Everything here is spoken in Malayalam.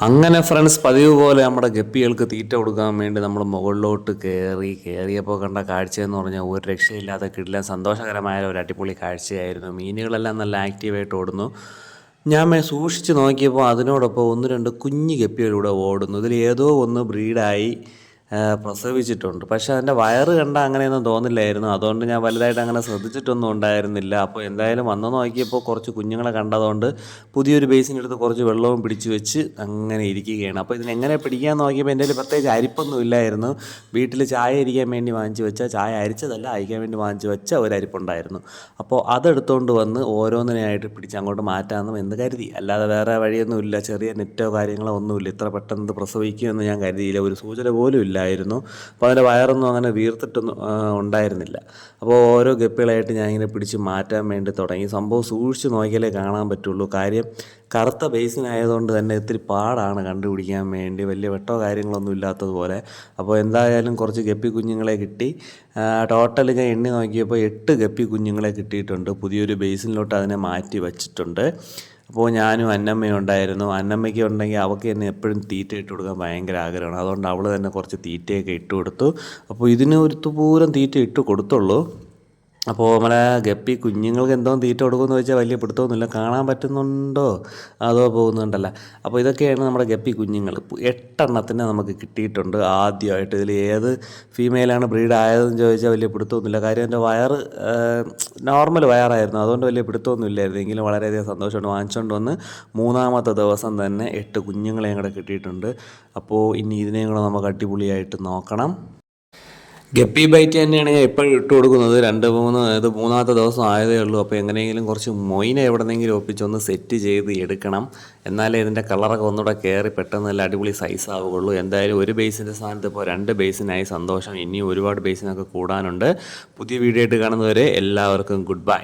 അങ്ങനെ ഫ്രണ്ട്സ് പതിവ് പോലെ നമ്മുടെ ഗപ്പികൾക്ക് തീറ്റ കൊടുക്കാൻ വേണ്ടി നമ്മൾ മുകളിലോട്ട് കയറി കയറിയപ്പോൾ കണ്ട കാഴ്ചയെന്ന് പറഞ്ഞാൽ ഒരു രക്ഷയില്ലാതെ കിടില സന്തോഷകരമായ ഒരു അടിപൊളി കാഴ്ചയായിരുന്നു. മീനുകളെല്ലാം നല്ല ആക്റ്റീവായിട്ട് ഓടുന്നു. ഞാൻ സൂക്ഷിച്ച് നോക്കിയപ്പോൾ അതിനോടൊപ്പം ഒന്ന് രണ്ട് കുഞ്ഞു ഗപ്പികളിലൂടെ ഓടുന്നു. ഇതിൽ ഏതോ ഒന്ന് ബ്രീഡായി പ്രസവിച്ചിട്ടുണ്ട്. പക്ഷേ അതിന്റെ വയറ് കണ്ട അങ്ങനെയൊന്നും തോന്നില്ലായിരുന്നു. അതുകൊണ്ട് ഞാൻ വലുതായിട്ട് അങ്ങനെ ശ്രദ്ധിച്ചിട്ടൊന്നും ഉണ്ടായിരുന്നില്ല. അപ്പോൾ എന്തായാലും വന്നു നോക്കിയപ്പോൾ കുറച്ച് കുഞ്ഞുങ്ങളെ കണ്ടതുകൊണ്ട് പുതിയൊരു ബേസിനെടുത്ത് കുറച്ച് വെള്ളവും പിടിച്ചു വെച്ച് അങ്ങനെ ഇരിക്കുകയാണ്. അപ്പോൾ ഇതിനെങ്ങനെ പിടിക്കാൻ നോക്കിയപ്പോൾ എന്റെ പ്രത്യേകിച്ച് അരിപ്പൊന്നും ഇല്ലായിരുന്നു. വീട്ടിൽ ചായ ഇരിക്കാൻ വേണ്ടി വാങ്ങിച്ച് വെച്ച ചായ അരിച്ചതല്ല അയക്കാൻ വേണ്ടി വാങ്ങിച്ച് വെച്ച ഒരു അരിപ്പുണ്ടായിരുന്നു. അപ്പോൾ അതെടുത്തുകൊണ്ട് വന്ന് ഓരോന്നിനെയായിട്ട് പിടിച്ച് അങ്ങോട്ട് മാറ്റാമെന്നും എന്ന് കരുതി. അല്ലാതെ വേറെ വഴിയൊന്നുമില്ല. ചെറിയ നെറ്റോ കാര്യങ്ങളോ ഒന്നുമില്ല. ഇത്ര പെട്ടെന്ന് പ്രസവിക്കുമെന്ന് ഞാൻ കരുതിയില്ല. ഒരു സൂചന പോലും ഇല്ലായിരുന്നു അപ്പോൾ അതിന്റെ വയറൊന്നും അങ്ങനെ വീർത്തിട്ടൊന്നും ഉണ്ടായിരുന്നില്ല. അപ്പോൾ ഓരോ ഗപ്പികളായിട്ട് ഞാൻ ഇങ്ങനെ പിടിച്ച് മാറ്റാൻ വേണ്ടി തുടങ്ങി. സംഭവം സൂക്ഷിച്ച് നോക്കിയാലേ കാണാൻ പറ്റുള്ളൂ. കാര്യം കറുത്ത ബേസിനായതുകൊണ്ട് തന്നെ ഇത്തിരി പാടാണ് കണ്ടുപിടിക്കാൻ വേണ്ടി. വലിയ വെട്ടോ കാര്യങ്ങളൊന്നും ഇല്ലാത്തതുപോലെ. അപ്പോൾ എന്തായാലും കുറച്ച് ഗപ്പി കുഞ്ഞുങ്ങളെ കിട്ടി. ടോട്ടൽ ഞാൻ എണ്ണി നോക്കിയപ്പോൾ എട്ട് ഗപ്പി കുഞ്ഞുങ്ങളെ കിട്ടിയിട്ടുണ്ട്. പുതിയൊരു ബേസിനിലോട്ട് അതിനെ മാറ്റി വച്ചിട്ടുണ്ട്. അപ്പോൾ ഞാനും അന്നമ്മയും ഉണ്ടായിരുന്നു. അന്നമ്മയ്ക്ക് ഉണ്ടെങ്കിൽ അവൾക്ക് തന്നെ എപ്പോഴും തീറ്റ ഇട്ട് കൊടുക്കാൻ ഭയങ്കര ആഗ്രഹമാണ്. അതുകൊണ്ട് അവൾ തന്നെ കുറച്ച് തീറ്റയൊക്കെ ഇട്ട് കൊടുത്തു. അപ്പോൾ ഇതിന് ഒരു തീറ്റ ഇട്ട് കൊടുത്തുള്ളൂ. അപ്പോൾ നമ്മളെ ഗപ്പി കുഞ്ഞുങ്ങൾക്ക് എന്തോ തീറ്റ കൊടുക്കുമെന്ന് ചോദിച്ചാൽ വലിയ പിടുത്തമൊന്നുമില്ല. കാണാൻ പറ്റുന്നുണ്ടോ? അതോ പോകുന്നുണ്ടല്ല. അപ്പോൾ ഇതൊക്കെയാണ് നമ്മുടെ ഗപ്പി കുഞ്ഞുങ്ങൾ. എട്ടെണ്ണത്തിന് നമുക്ക് കിട്ടിയിട്ടുണ്ട് ആദ്യമായിട്ട്. ഇതിൽ ഏത് ഫീമെയിലാണ് ബ്രീഡ് ആയതെന്ന് ചോദിച്ചാൽ വലിയ പിടുത്തമൊന്നുമില്ല. കാര്യം എന്റെ വയർ നോർമൽ വയറായിരുന്നു. അതുകൊണ്ട് വലിയ പിടുത്തമൊന്നും ഇല്ലായിരുന്നു എങ്കിലും വളരെയധികം സന്തോഷമുണ്ട്. വാങ്ങിച്ചുകൊണ്ട് വന്ന് മൂന്നാമത്തെ ദിവസം തന്നെ എട്ട് കുഞ്ഞുങ്ങളെയും കൂടെ കിട്ടിയിട്ടുണ്ട്. അപ്പോൾ ഇനി ഇതിനെയും കൂടെ നമുക്ക് അടിപൊളിയായിട്ട് നോക്കണം. ഗപ്പി ബൈറ്റ് തന്നെയാണ് ഞാൻ എപ്പോഴും ഇട്ട് കൊടുക്കുന്നത്. രണ്ട് മൂന്ന് ഇത് മൂന്നാമത്തെ ദിവസം ആയതേ ഉള്ളൂ. അപ്പോൾ എങ്ങനെയെങ്കിലും കുറച്ച് മൊയിന എവിടെന്നെങ്കിലും ഒപ്പിച്ചൊന്ന് സെറ്റ് ചെയ്ത് എടുക്കണം. എന്നാലേ ഇതിന്റെ കളറൊക്കെ ഒന്നുകൂടെ കയറി പെട്ടെന്ന് നല്ല അടിപൊളി സൈസ് ആവുകയുള്ളൂ. എന്തായാലും ഒരു ബേസിന്റെ സ്ഥാനത്ത് ഇപ്പോൾ രണ്ട് ബേസിനായി സന്തോഷം. ഇനിയും ഒരുപാട് ബേസിനൊക്കെ കൂടാനുണ്ട്. പുതിയ വീഡിയോ ആയിട്ട് കാണുന്നവരെ എല്ലാവർക്കും ഗുഡ് ബൈ